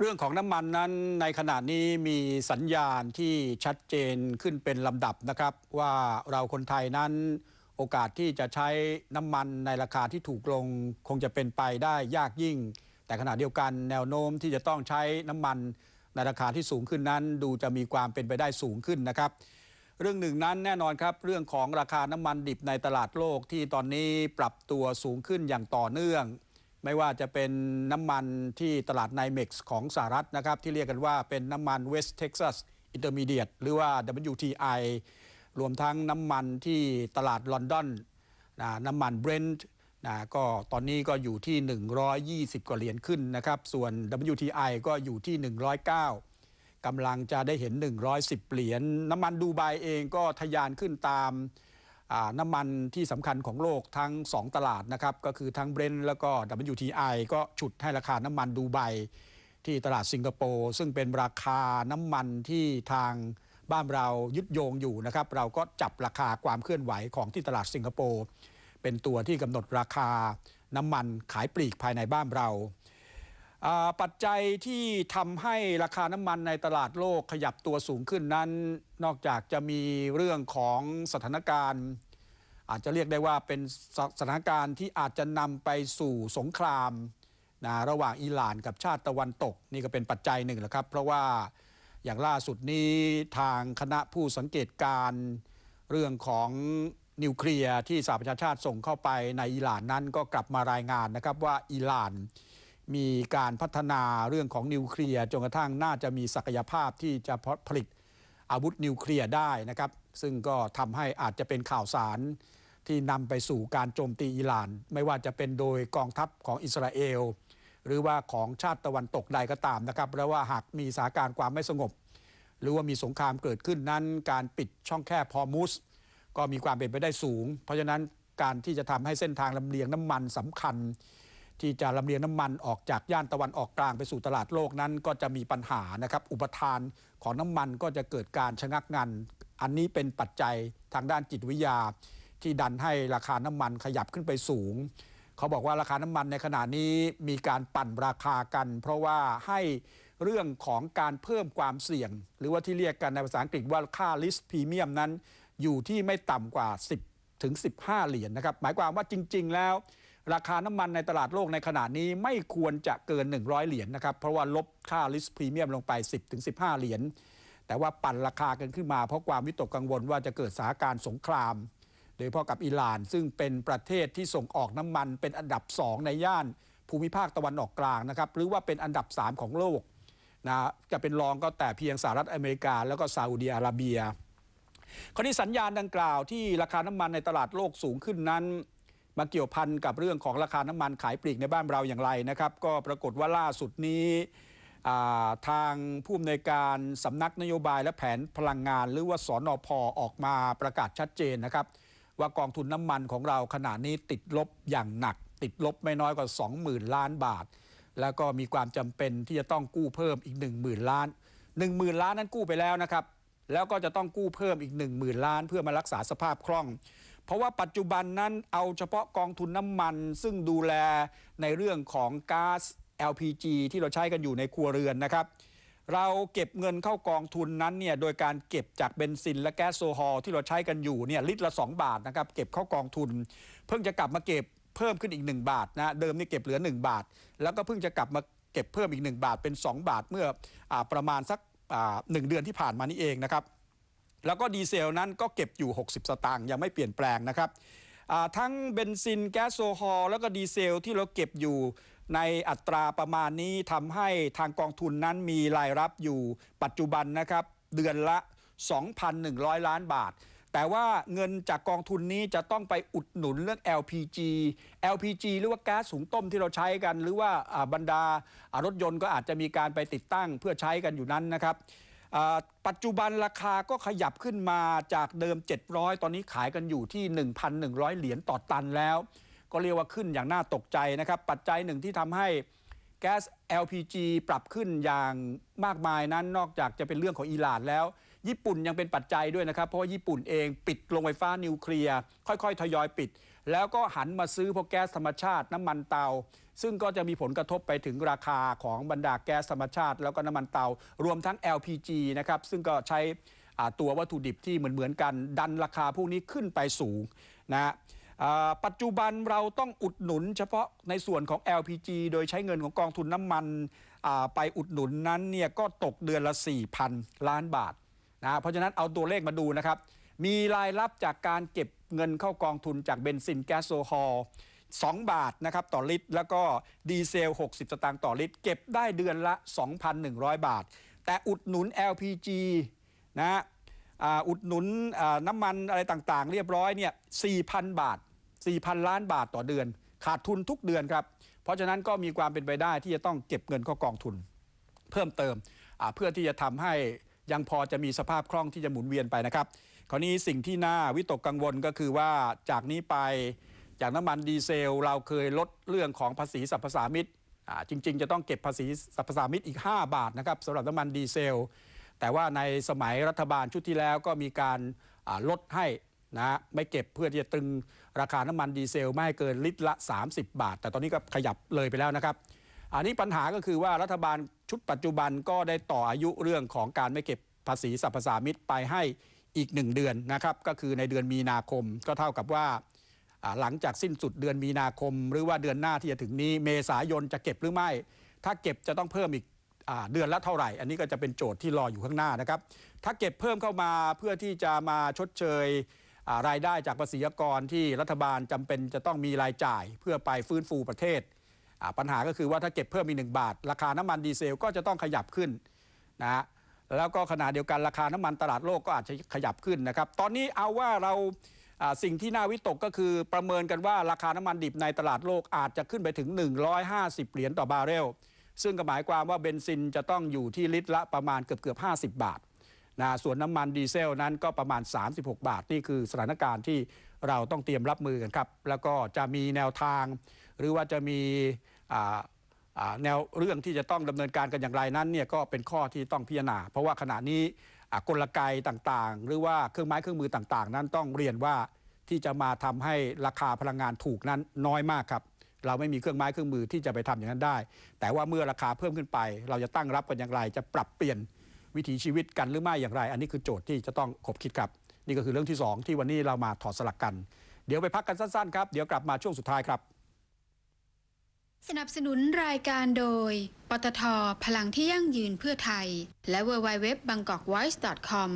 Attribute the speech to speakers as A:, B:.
A: เรื่องของน้ำมันนั้นในขณะนี้มีสัญญาณที่ชัดเจนขึ้นเป็นลำดับนะครับ ว่าเราคนไทยนั้นโอกาสที่จะใช้น้ำมันในราคาที่ถูกลงคงจะเป็นไปได้ยากยิ่ง แต่ขณะเดียวกันแนวโน้มที่จะต้องใช้น้ำมันในราคาที่สูงขึ้นนั้น ดูจะมีความเป็นไปได้สูงขึ้นนะครับ เรื่องหนึ่งนั้นแน่นอนครับ เรื่องของราคาน้ำมันดิบในตลาดโลกที่ตอนนี้ปรับตัวสูงขึ้นอย่างต่อเนื่อง ไม่ว่าจะเป็นน้ำมันที่ตลาดไนเม็กซ์ของสหรัฐนะครับที่เรียกกันว่าเป็นน้ำมัน West Texas Intermediate หรือว่า WTI รวมทั้งน้ำมันที่ตลาดลอนดอนน้ำมันเบรนท์นะก็ตอนนี้ก็อยู่ที่ 120 กว่าเหรียญขึ้นนะครับ ส่วน WTI ก็อยู่ที่ 109กำลังจะได้เห็น 110 เหรียญน้ำมันดูไบเองก็ทะยานขึ้นตาม น้ำมันที่สำคัญของโลกทั้ง 2 ตลาดนะครับ ก็คือทั้งเบรนท์แล้วก็ WTI ก็ฉุดให้ราคาน้ำมันดูไบที่ตลาดสิงคโปร์ซึ่งเป็นราคาน้ำมันที่ทางบ้านเรายึดโยงอยู่นะครับ เราก็จับราคาความเคลื่อนไหวของที่ตลาดสิงคโปร์เป็นตัวที่กำหนดราคาน้ำมันขายปลีกภายในบ้านเราอ่า ปัจจัยที่ทำให้ราคาน้ำมันในตลาดโลกขยับตัวสูงขึ้นนั้น นอกจากจะมีเรื่องของสถานการณ์ อาจจะเรียกได้ว่าเป็นสถานการณ์ที่อาจจะนำไปสู่สงครามนะระหว่างอิหร่านกับชาติตะวันตก นี่ก็เป็นปัจจัยหนึ่งแหละครับ เพราะว่าอย่างล่าสุดนี้ทางคณะผู้สังเกตการเรื่องของนิวเคลียร์ที่สหประชาชาติส่งเข้าไปในอิหร่านนั้นก็กลับมารายงานนะครับว่าอิหร่าน มีการพัฒนาเรื่องของนิวเคลียร์จนกระทั่งน่าจะมีศักยภาพที่จะผลิตอาวุธนิวเคลียร์ได้นะครับ ซึ่งก็ทำให้อาจจะเป็นข่าวสารที่นำไปสู่การโจมตีอิหร่าน ไม่ว่าจะเป็นโดยกองทัพของอิสราเอล หรือว่าของชาติตะวันตกใดก็ตามนะครับแล้วว่าหากมีสถานการณ์ความไม่สงบ หรือว่ามีสงครามเกิดขึ้นนั้น การปิดช่องแคบฮอมุสก็มีความเป็นไปได้สูง เพราะฉะนั้นการที่จะทำให้เส้นทางลำเลียงน้ำมันสำคัญ ที่จะลำเลียงน้ำมันออกจากย่านตะวันออกกลางไปสู่ตลาดโลกนั้น ก็จะมีปัญหานะครับ อุปทานของน้ำมันก็จะเกิดการชะงักงัน อันนี้เป็นปัจจัยทางด้านจิตวิทยา ที่ดันให้ราคาน้ำมันขยับขึ้นไปสูง เขาบอกว่าราคาน้ำมันในขณะนี้มีการปั่นราคากัน เพราะว่าให้เรื่องของการเพิ่มความเสี่ยง หรือว่าที่เรียกกันในภาษาอังกฤษว่าค่า list premium นั้น อยู่ที่ไม่ต่ำกว่า 10 ถึง 15 เหรียญนะครับ หมายความว่าจริง ๆ แล้ว ราคาน้ำมันในตลาดโลกในขณะนี้ไม่ควรจะเกิน 100 เหรียญนะครับ เพราะว่าลบค่า list premium ลงไป 10ถึง15 เหรียญ แต่ว่าปั่นราคากันขึ้นมาเพราะความวิตกกังวลว่าจะเกิดสถานการณ์สงคราม โดยเฉพาะกับอิหร่าน ซึ่งเป็นประเทศที่ส่งออกน้ำมันเป็นอันดับ 2 ในย่านภูมิภาคตะวันออกกลางนะครับ หรือว่าเป็นอันดับ 3 ของโลกนะจะเป็นรองก็แต่เพียงสหรัฐอเมริกา แล้วก็ซาอุดีอาระเบีย คราวนี้สัญญาณดังกล่าวที่ราคาน้ำมันในตลาดโลกสูงขึ้นนั้น มาเกี่ยวพันกับเรื่องของราคาน้ำมันขายปลีกในบ้านเราอย่างไรนะครับ ก็ปรากฏว่าล่าสุดนี้ทางผู้อำนวยการสำนักนโยบายและแผนพลังงาน หรือว่าสอนอพอออกมาประกาศชัดเจนนะครับ ว่ากองทุนน้ำมันของเราขณะนี้ติดลบอย่างหนัก ติดลบไม่น้อยกว่า 20,000 ล้านบาท แล้วก็มีความจำเป็นที่จะต้องกู้เพิ่มอีก 10,000 ล้าน 10,000 ล้านนั้นกู้ไปแล้วนะครับ แล้วก็จะต้องกู้เพิ่มอีก 1 0,000 ล้าน เพื่อมารักษาสภาพคล่อง เพราะว่าปัจจุบันนั้นเอาเฉพาะกองทุนน้ำมัน ซึ่งดูแลในเรื่องของก๊าซ LPG ที่เราใช้กันอยู่ในครัวเรือนนะครับ เราเก็บเงินเข้ากองทุนนั้นเนี่ยโดยการเก็บจากเบนซินและแก๊สโซฮอลที่เราใช้กันอยู่เนี่ยลิตรละ 2 บาทนะครับเก็บเข้ากองทุน เพิ่งจะกลับมาเก็บเพิ่มขึ้นอีก 1 บาทนะเดิมนี่เก็บเหลือ 1 บาท แล้วก็เพิ่งจะกลับมาเก็บเพิ่มอีก 1 บาทเป็น 2 บาทเมื่ออประมาณสักหนึ่งเดือนที่ผ่านมานี่เองนะครับ แล้วก็ดีเซลนั้นก็เก็บอยู่ 60 สตางค์ยังไม่เปลี่ยนแปลงนะครับทั้งเบนซินแก๊สโซฮอลแล้วก็ดีเซลที่เราเก็บอยู่ในอัตราประมาณนี้ทำให้ทางกองทุนนั้นมีรายรับอยู่ปัจจุบันนะครับ เดือนละ 2,100 ล้านบาท แต่ว่าเงินจากกองทุนนี้จะต้องไปอุดหนุนเรื่อง LPG LPG หรือว่าแก๊สสูงต้มที่เราใช้กัน หรือว่าบรรดารถยนต์ก็อาจจะมีการไปติดตั้งเพื่อใช้กันอยู่นั้นนะครับ ปัจจุบันราคาก็ขยับขึ้นมาจากเดิม 700 ตอนนี้ขายกันอยู่ที่ 1,100 เหรียญต่อตันแล้ว ก็เรียกว่าขึ้นอย่างน่าตกใจนะครับ ปัจจัยหนึ่งที่ทำให้แก๊ส LPG ปรับขึ้นอย่างมากมายนั้น นอกจากจะเป็นเรื่องของอิหร่านแล้ว ญี่ปุ่นยังเป็นปัจจัยด้วยนะครับ เพราะว่าญี่ปุ่นเองปิดโรงไฟฟ้านิวเคลียร์ค่อย ๆ ทยอยปิด แล้วก็หันมาซื้อพวกแก๊สธรรมชาติน้ำมันเตา ซึ่งก็จะมีผลกระทบไปถึงราคาของบรรดาแก๊สธรรมชาติ แล้วก็น้ำมันเตา รวมทั้ง LPG นะครับซึ่งก็ใช้ตัววัตถุดิบที่เหมือนเหมือนๆกัน ดันราคาพวกนี้ขึ้นไปสูงนะปัจจุบันเราต้องอุดหนุนเฉพาะในส่วนของ LPG โดยใช้เงินของกองทุนน้ำมันไปอุดหนุนนั้นเนี่ยก็ตกเดือนละ 4,000 ล้านบาทนะเพราะฉะนั้นเอาตัวเลขมาดูนะครับ มีรายรับจากการเก็บเงินเข้ากองทุนจากเบนซินแก๊สโซฮอล์2บาทนะครับต่อลิตร แล้วก็ดีเซล 60 สตางค์ต่อลิตร เก็บได้เดือนละ 2,100 บาท แต่อุดหนุน LPG นะฮะอุดหนุนน้ำมันอะไรต่างๆ เรียบร้อยเนี่ย 4,000 บาท 4,000 ล้านบาทต่อเดือน ขาดทุนทุกเดือนครับ เพราะฉะนั้นก็มีความเป็นไปได้ที่จะต้องเก็บเงินเข้ากองทุน เพิ่มเติมเพื่อที่จะทำให้ยังพอจะมีสภาพคล่องที่จะหมุนเวียนไปนะครับ คราวนี้สิ่งที่น่าวิตกกังวลก็คือว่าจากนี้ไปจากน้ำมันดีเซล เราเคยลดเรื่องของภาษีสรรพสามิตจริง ๆ จะต้องเก็บภาษีสรรพสามิตอีก 5 บาทนะครับสำหรับน้ำมันดีเซล แต่ว่าในสมัยรัฐบาลชุดที่แล้วก็มีการลดให้นะไม่เก็บเพื่อที่จะตึงราคาน้ำมันดีเซลไม่ให้เกินลิตรละ 30 บาท แต่ตอนนี้ก็ขยับเลยไปแล้วนะครับ อันนี้ปัญหาก็คือว่ารัฐบาลชุดปัจจุบันก็ได้ต่ออายุเรื่องของการไม่เก็บภาษีสรรพสามิตไปให้ อีกหนึ่งเดือนนะครับ ก็คือในเดือนมีนาคมก็เท่ากับว่า หลังจากสิ้นสุดเดือนมีนาคม หรือว่าเดือนหน้าที่จะถึงนี้ เมษายนจะเก็บหรือไม่ ถ้าเก็บจะต้องเพิ่มอีกอเดือนละเท่าไหร่ อันนี้ก็จะเป็นโจทย์ที่รออยู่ข้างหน้านะครับ ถ้าเก็บเพิ่มเข้ามาเพื่อที่จะมาชดเชยรายได้จากภาษีกรที่รัฐบาลจำเป็นจะต้องมีรายจ่าย เพื่อไปฟื้นฟูประเทศ ปัญหาก็คือว่าถ้าเก็บเพิ่มอีกหนึ่งบาท ราคาน้ำมันดีเซลก็จะต้องขยับขึ้นนะฮะ แล้วก็ขณะเดียวกันราคาน้ำมันตลาดโลกก็อาจจะขยับขึ้นนะครับ ตอนนี้เอาว่าเราสิ่งที่น่าวิตกก็คือประเมินกันว่าราคาน้ำมันดิบในตลาดโลกอาจจะขึ้นไปถึง 150 เหรียญต่อบาร์เรล ซึ่งก็หมายความว่าเบนซินจะต้องอยู่ที่ลิตรละประมาณเกือบเกือบ 50 บาทนะส่วนน้ำมันดีเซลนั้นก็ประมาณ 36 บาท นี่คือสถานการณ์ที่เราต้องเตรียมรับมือกันครับ แล้วก็จะมีแนวทาง หรือว่าจะมี แนวเรื่องที่จะต้องดำเนินการกันอย่างไรนั้นเนี่ยก็เป็นข้อที่ต้องพิจารณา เพราะว่าขณะนี้กลไกต่างๆ หรือว่าเครื่องไม้เครื่องมือต่างๆ นั้นต้องเรียนว่าที่จะมาทำให้ราคาพลังงานถูกนั้นน้อยมากครับ เราไม่มีเครื่องไม้เครื่องมือที่จะไปทำอย่างนั้นได้ แต่ว่าเมื่อราคาเพิ่มขึ้นไป เราจะตั้งรับกันอย่างไร จะปรับเปลี่ยนวิถีชีวิตกันหรือไม่อย่างไร อันนี้คือโจทย์ที่จะต้องคบคิดครับ นี่ก็คือเรื่องที่สองที่วันนี้เรามาถอดสลักกัน เดี๋ยวไปพักกันสั้นๆครับเดี๋ยวกลับมาช่วงสุดท้ายครับ
B: สนับสนุนรายการโดย ปตท พลังที่ยั่งยืนเพื่อไทย และ w w w b a n g k o k v o i c e c o m